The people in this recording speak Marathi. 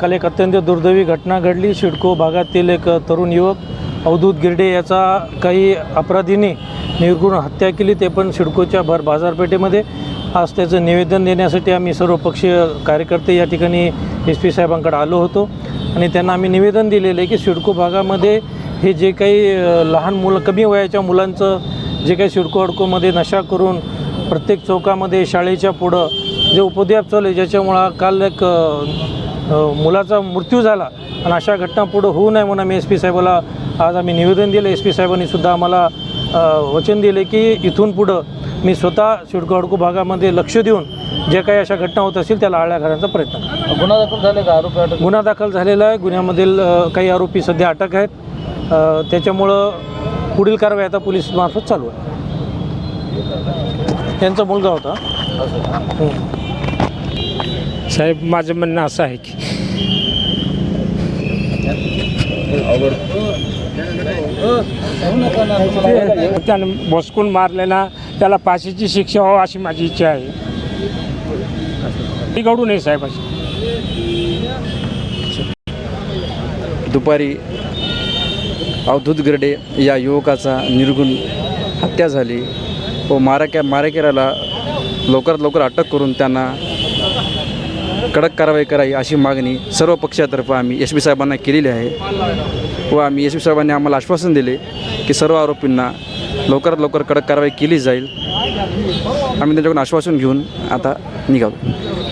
काल एक अत्यंत दुर्दैवी घटना घडली. शिडको भागातील एक तरुण युवक अवधूत गिरडे याचा काही अपराधींनी निर्गुण हत्या केली. ते पण सिडकोच्या भर बाजारपेठेमध्ये. आज त्याचं निवेदन देण्यासाठी आम्ही सर्वपक्षीय कार्यकर्ते या ठिकाणी एस पी साहेबांकडे आलो होतो. आणि त्यांना आम्ही निवेदन दिलेलं आहे की सिडको भागामध्ये हे जे काही लहान मुलं कमी वयाच्या मुलांचं जे काही सिडको अडकोमध्ये नशा करून प्रत्येक चौकामध्ये शाळेच्या पुढं जे उपद्व्याप चालू आहे ज्याच्यामुळं काल एक मुलाचा मृत्यू झाला आणि अशा घटना पुढं होऊ नये म्हणून आम्ही एस पी साहेबाला आज आम्ही निवेदन दिलं. एस पी साहेबांनी सुद्धा आम्हाला वचन दिले की इथून पुढं मी स्वतः सिडको अडकू भागामध्ये लक्ष देऊन जे काही अशा घटना होत असतील त्याला आळ्या घालण्याचा प्रयत्न. गुन्हा दाखल झाले का? आरोपी अटक? गुन्हा दाखल झालेला आहे. गुन्ह्यामधील काही आरोपी सध्या अटक आहेत. त्याच्यामुळं पुढील कारवाई आता पोलीस मार्फत चालू आहे. त्यांचा मुलगा होता. साहेब माझं म्हणणं असं आहे की त्यानं बसकून मारलेला त्याला फाशीची शिक्षा व्हावं अशी माझी इच्छा आहे. ती घडू नये साहेब अशी. दुपारी अवधूत गिरडे या युवकाचा निर्गुण हत्या झाली. व माराक्या मारेकऱ्याला लवकरात लवकर अटक करून त्यांना कडक कारवाई करावी अशी मागणी सर्व पक्षातर्फे आम्ही एस पी साहेबांना केलेली आहे व आम्ही एस पी साहेबांनी आम्हाला आश्वासन दिले की सर्व आरोपींना लवकरात लवकर कडक कारवाई केली जाईल. आम्ही त्यांच्याकडून आश्वासन घेऊन आता निघालो.